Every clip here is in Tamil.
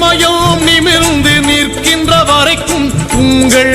மயம் நிமிர்ந்து நிற்கின்ற வரைக்கும் உங்கள்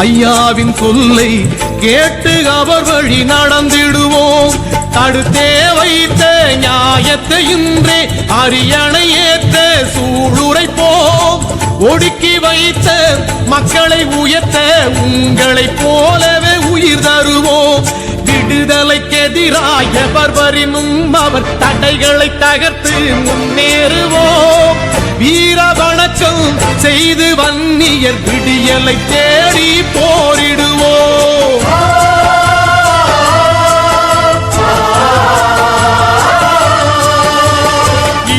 ஐயாவின் சொல்லை கேட்டு அவர் வழி நடந்திடுவோம். தடுத்தே வைத்த நியாயத்தை இன்றே அரியணை ஏற்ற சூளுரைப்போம். ஒடுக்கி வைத்த மக்களை உயர்த்த உங்களை போலவே உயிர் தருவோம். விடுதலைக்கு எதிராக பர்வரினும் அவர் தடைகளை தகர்த்து முன்னேறுவோம். வீரவணக்கம் செய்து வன்னியர் விடியலை தேடி போரிடுவோம்.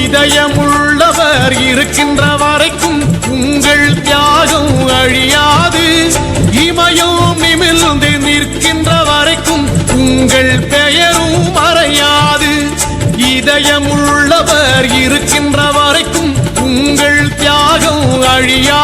இதயமுள்ளவர் இருக்கின்ற உள்ளவர் இருக்கின்ற வரைக்கும் உங்கள் தியாகம் அழியா